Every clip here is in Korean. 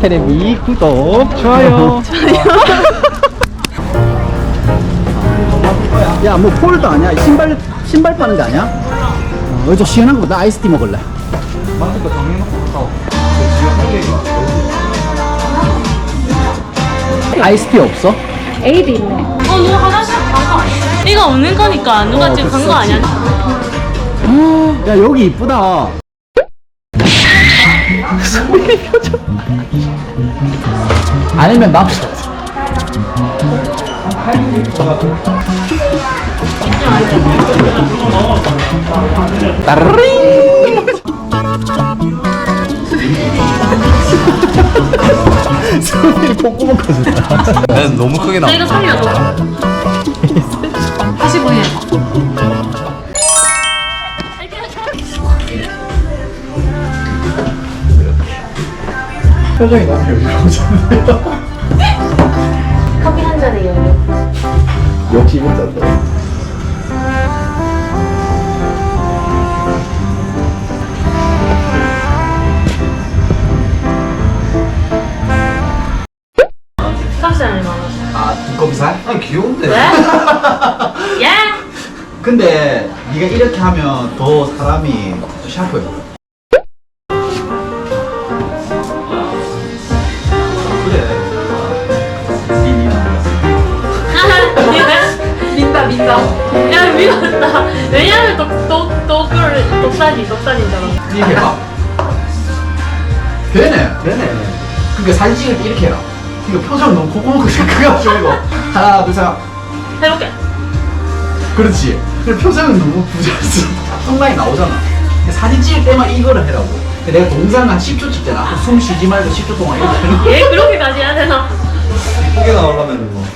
테레비 구독 좋아요. 야, 뭐 폴도 아니야? 신발 신발 파는 데 아니야? 어, 여기서 시원한 거보다 아이스티 먹을래. 아이스티 없어? 에이드 있네. 어, 누가 화장실 간거 아니야? 이거 없는 거니까 누가 어, 지금 간. 거 아니야? 야 여기 이쁘다. 소리 표정. 아니면 나. 따르릉. 소리 콧구멍 커진다. 난 너무 크게 나. 이거 살려줘. 다시 보내봐. 표정이 너무 여유로워졌네요. 커피 한 잔에 여유. 역시 이거잖아. 값이 얼마나? 아 두꺼비살? 아 귀여운데. 왜? 예? 근데 네가 이렇게 하면 더 사람이 샤프해. 야 미웠다. 왜냐면 똑똑 똑을 똑다니 똑다니잖아. 이렇게 해봐. 되네. 되네. 그러니까 사진 찍을 때 이렇게 해라. 이거 표정 너무 콧구멍 크게 하죠 이거. 하나 둘 셋. 해볼게. 그렇지. 근데 표정은 너무 부자연스러워. 턱라인 나오잖아. 근데 사진 찍을 때만 이거를 해라고. 근데 내가 동영상 한 10초 찍잖아. 숨 쉬지 말고 10초 동안 이렇게. 얘 그렇게까지 해야 되나? 크게 나오려면 뭐.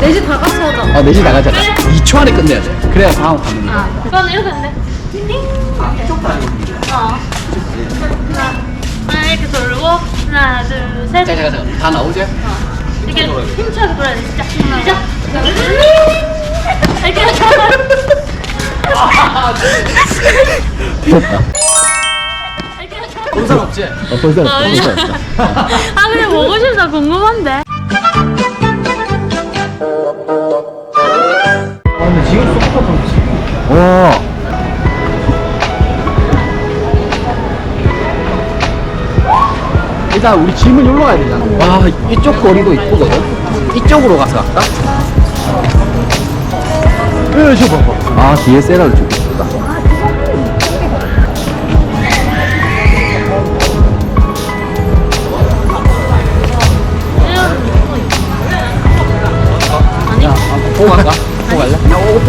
내집 다 같이 하자. 어, 4시 나가자. 2초 안에 끝내야 돼. 그래야 다음 가는 거야. 아, 이건 이렇게 했네. 아, 이쪽 다리. 어. 하나 이렇게 돌고 하나 둘 셋. 자, 자, 자. 다 나오지? 이렇게 힘차게 돌아야 돼. 시작. 시작. 이렇게. 됐다. 본사 없지? 어, 본사 없어. 아. 아 근데 먹고 싶다 궁금한데. 아, 근데 지금 소프트 좀 와. 일단 우리 짐은 여기로 가야 되잖아. 와, 이쪽 거리도 이쁘거든. 이쪽으로 가서 갈까? 예, 저 봐봐. 아, 뒤에 세라를 주고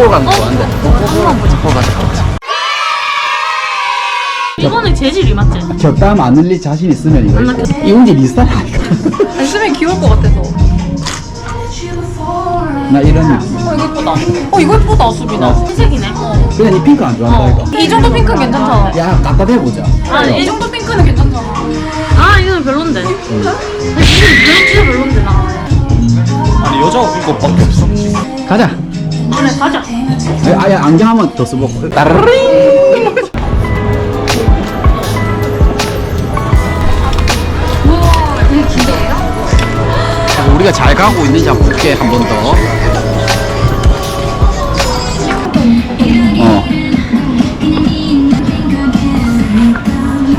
보러 가는 거 좋아하는데. 한번 보자. 보고 가자. 이거는 재질이 맞지? 적당 안 흘릴 자신 있으면 이거. 안 입고. 맞겠지? 이은지 네 스타일 아니까. 안 쓰면 귀여울 것 같아서. 나 이런 느낌. 어, 이거 예쁘다. 어, 이거 예쁘다, 수빈아. 흰색이네. 그냥 이 핑크 안 좋아한다, 이거. 이 정도 핑크는 괜찮잖아. 야, 갖다 대보자. 아, 이이 정도 핑크는 괜찮잖아. 아 이거는 별론데. 이거 별로 진짜 별론데 나. 아니 여자가 이거 밖에 없어. 가자. 그래 가자. 에, 아예 안경 한 번 더 써보고. 따르릉. 되게 기대해요? 우리가 잘 가고 있는지 한번 볼게 한 번 더. 어.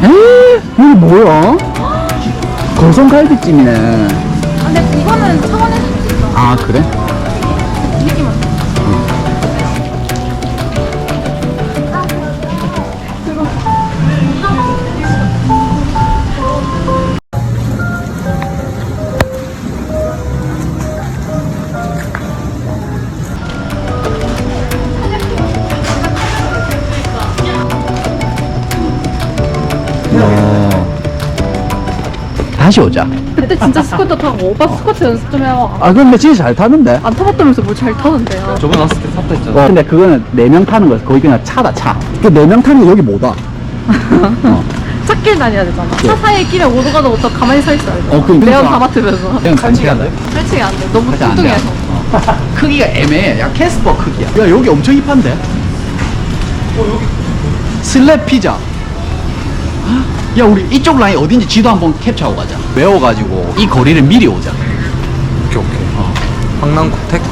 에? 이게 뭐야? 고성 갈비찜이네. 아, 근데 이거는 차원에서. 아 그래? 다시 오자. 그때 진짜 스쿠터 타고 오빠 스쿠터 연습 좀 해와. 아 근데 진짜 잘 타는데. 안 타봤다면서 뭘 잘 타는데요? 저번에 왔을 때 탔다 했잖아. 어, 근데 그거는 네 명 타는 거야. 거기 그냥 차다 차. 그네명 타는 거 여기 못 와. 어. 찻길 다녀야 되잖아. 차 사이에 길에 오도 가도 못 가만히 서 있어야 돼. 어, 그러니까. 내연 다 맡으면서. 그냥 안 돼? 솔직히 안 돼. 너무 살짝 안 돼. 뚱뚱해서. 어. 크기가 애매해. 야 캐스퍼 크기야. 야 여기 엄청 힙한데? 어 여기 슬랩 피자. 야 우리 이쪽 라인 어딘지 지도 한번 캡처하고 가자. 외워가지고 이 거리를 미리 오자. 오케이 오케이 어. 강남구택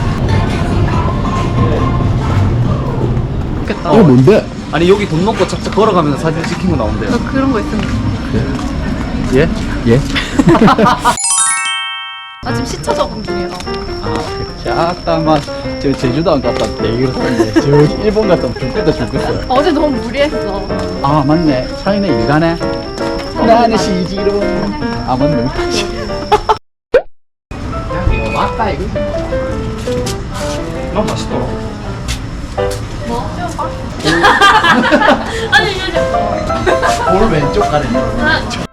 좋겠다. 이거 뭔데? 아니 여기 돈 넣고 착착 걸어가면서 사진 찍힌 거 나온대요 너 그런 거 있으면. 예? 예? 나 지금 시차 적응 중이라. 아, 잠깐만. 저 제주도 안 갔다 대기로 탔는데 저기 일본 갔다 죽겠다 죽겠어요. 어제 너무 무리했어. 아 맞네. 차이네 일가네. 나는 시지로. 아 맞네. 이거 맞다 이거. 난 맛있더라 아니, 이제. 볼 왼쪽 가네.